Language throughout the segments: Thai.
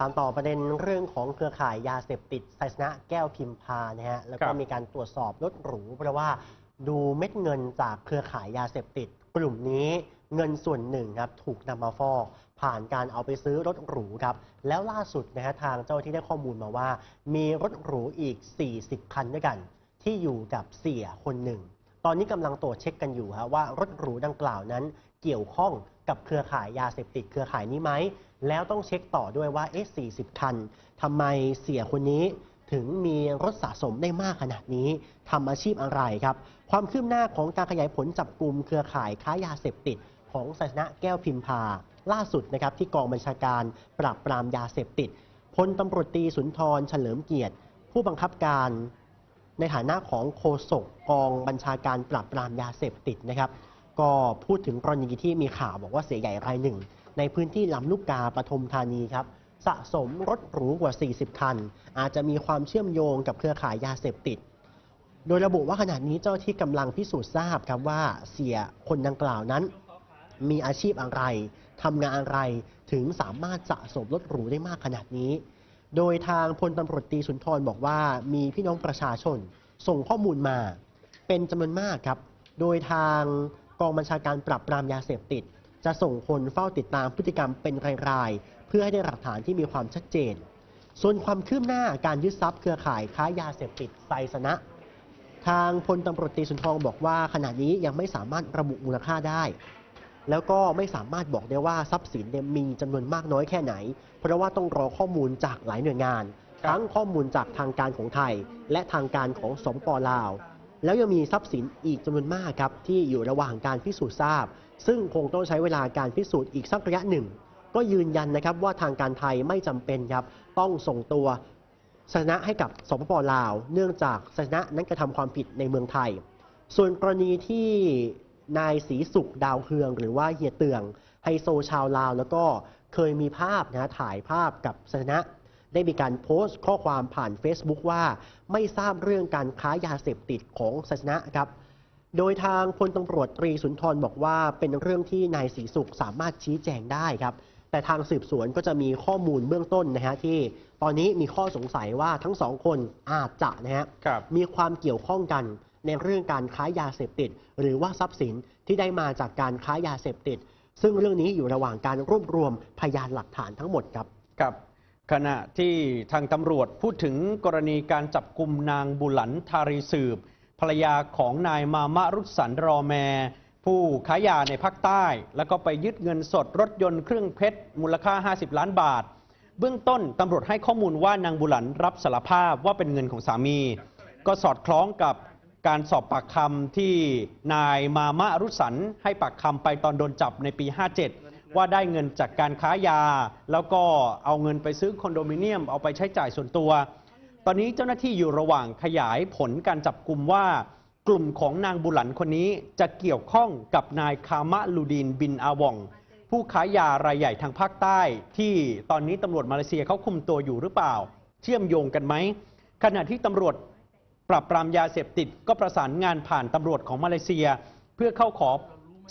ตามต่อประเด็นเรื่องของเครือข่ายยาเสพติดไซสนะแก้วพิมพานะฮะแล้วก็ครับมีการตรวจสอบรถหรูเพราะว่าดูเม็ดเงินจากเครือข่ายยาเสพติด กลุ่มนี้เงินส่วนหนึ่งครับถูกนำมาฟอก ผ่านการเอาไปซื้อรถหรูครับ แล้วล่าสุดนะฮะทางเจ้าหน้าที่ได้ข้อมูลมาว่า มีรถหรูอีก 40 คันด้วยกัน ที่อยู่กับเสียคนหนึ่ง ตอนนี้กำลังตรวจเช็คกันอยู่ฮะว่ารถหรูดังกล่าวนั้น เกี่ยวข้องกับเครือข่ายยาเสพติดเครือข่ายนี้ไหม แล้วต้องเช็คต่อด้วยว่าเอ๊ะ40 คันทำไมเสียคนนี้ถึงมีรถสะสมได้มากขนาดนี้ทำอาชีพอะไรครับ ความคืบหน้าของการขยายผลจับกลุ่มเครือข่ายค้ายาเสพติดของไซสนะแก้วพิมพา ล่าสุดนะครับที่กองบัญชาการปราบปรามยาเสพติดพลตำรวจตีสุนทรเฉลิมเกียรติ ผู้บังคับการในฐานะของโฆษกกองบัญชาการปราบปรามยาเสพติดนะครับ ก็พูดถึงกรณีที่มีข่าวบอกว่าเสียใหญ่รายหนึ่ง ในพื้นที่ลำลูกกาปทุมธานีครับ สะสมรถหรูกว่า 40 คัน อาจจะมีความเชื่อมโยงกับเครือข่ายยาเสพติด โดยระบุว่าขณะนี้เจ้าที่กำลังพิสูจน์ทราบครับว่าเสียคนดังกล่าวนั้น มีอาชีพอะไรทำงานอะไรถึงสามารถสะสมรถหรูได้มากขนาดนี้ โดยทางพลตำรวจตีสุนทรบอกว่ามีพี่น้องประชาชนส่งข้อมูลมา เป็นจำนวนมากครับ โดยทาง กองบัญชาการปราบปรามยาเสพติด จะส่งคนเฝ้าติดตามพฤติกรรมเป็นรายๆ เพื่อให้ได้หลักฐานที่มีความชัดเจน ส่วนความคืบหน้าการยึดทรัพย์เครือข่ายค้ายาเสพติดไซสนะ ทางพลตำรวจตรีสุนทรบอกว่าขณะนี้ยังไม่สามารถระบุมูลค่าได้ แล้วก็ไม่สามารถบอกได้ว่าทรัพย์สินมีจำนวนมากน้อยแค่ไหน เพราะว่าต้องรอข้อมูลจากหลายหน่วยงานทั้งข้อมูลจากทางการของไทย และทางการของสมปลาว แล้วยังมีทรัพย์สินอีกจำนวนมากครับที่อยู่ระหว่างการพิสูจน์ทราบ ซึ่งคงต้องใช้เวลาการพิสูจน์อีกสักระยะหนึ่ง ก็ยืนยันนะครับว่าทางการไทยไม่จำเป็นครับต้องส่งตัวสนะให้กับสปปลาว เนื่องจากสนะนั้นกระทำความผิดในเมืองไทย ส่วนกรณีที่นายศรีสุขดาวเฮือง หรือว่าเฮียเตืองไฮโซชาวลาว แล้วก็เคยมีภาพนะถ่ายภาพกับสนะ ได้มีการโพสต์ข้อความผ่าน Facebook ว่าไม่ทราบเรื่องการค้ายาเสพติดของไซสนะครับ โดยทางพลตำรวจตรีสุนทรบอกว่าเป็นเรื่องที่นายศรีสุขสามารถชี้แจงได้ครับ แต่ทางสืบสวนก็จะมีข้อมูลเบื้องต้นนะฮะที่ตอนนี้มีข้อสงสัยว่าทั้งสองคนอาจจะนะฮะครับมีความเกี่ยวข้องกันในเรื่องการค้ายาเสพติด หรือว่าทรัพย์สินที่ได้มาจากการค้ายาเสพติด ซึ่งเรื่องนี้อยู่ระหว่างการรวบรวมพยานหลักฐานทั้งหมดครับครับ ขณะที่ทางตำรวจพูดถึงกรณีการจับกลุ่มนางบุหลันทารีสืบ ภรรยาของนายมามะรุษสันรอแม ผู้ค้ายาในภาคใต้ แล้วก็ไปยึดเงินสดรถยนต์เครื่องเพชร มูลค่า 50 ล้านบาท เบื้องต้นตำรวจให้ข้อมูลว่านางบุหลันรับสารภาพว่าเป็นเงินของสามี ก็สอดคล้องกับการสอบปากคำที่นายมามะรุสันให้ปากคำไปตอนโดนจับในปี 57 ว่าได้เงินจากการค้ายา แล้วก็เอาเงินไปซื้อคอนโดมิเนียม เอาไปใช้จ่ายส่วนตัว ตอนนี้เจ้าหน้าที่อยู่ระหว่างขยายผลการจับกลุ่มว่ากลุ่มของนางบุหลันคนนี้จะเกี่ยวข้องกับนายคามะลูดีนบินอาวอง ผู้ค้ายารายใหญ่ทางภาคใต้ ที่ตอนนี้ตำรวจมาเลเซียเขาคุมตัวอยู่หรือเปล่า เชื่อมโยงกันไหมขณะที่ตำรวจปราบปรามยาเสพติดก็ประสานงานผ่านตำรวจของมาเลเซีย เพื่อเข้าขอ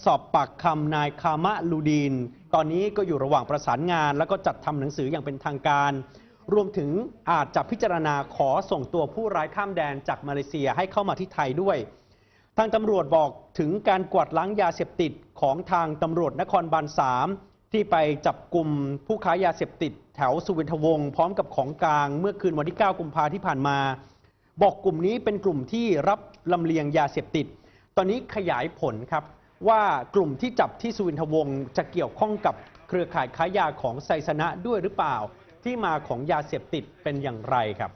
สอบปากคำนายคามะลูดีน ตอนนี้ก็อยู่ระหว่างประสานงาน แล้วก็จัดทำหนังสืออย่างเป็นทางการ รวมถึงอาจจะพิจารณาขอส่งตัวผู้ร้ายข้ามแดนจากมาเลเซียให้เข้ามาที่ไทยด้วย ทางตำรวจบอกถึงการกวาดล้างยาเสพติดของทางตำรวจนครบาล3ที่ไปจับกลุ่มผู้ค้ายาเสพติด แถวสุวินทวงศ์พร้อมกับของกลางเมื่อคืนวันที่ 9 กุมภาที่ผ่านมา บอกกลุ่มนี้เป็นกลุ่มที่รับลำเลียงยาเสพติด ตอนนี้ขยายผลครับ ว่ากลุ่มที่จับที่สุวินทวงศ์จะเกี่ยวข้องกับเครือข่ายค้ายาของไซสนะด้วยหรือเปล่า ที่มาของยาเสพติดเป็นอย่างไรครับ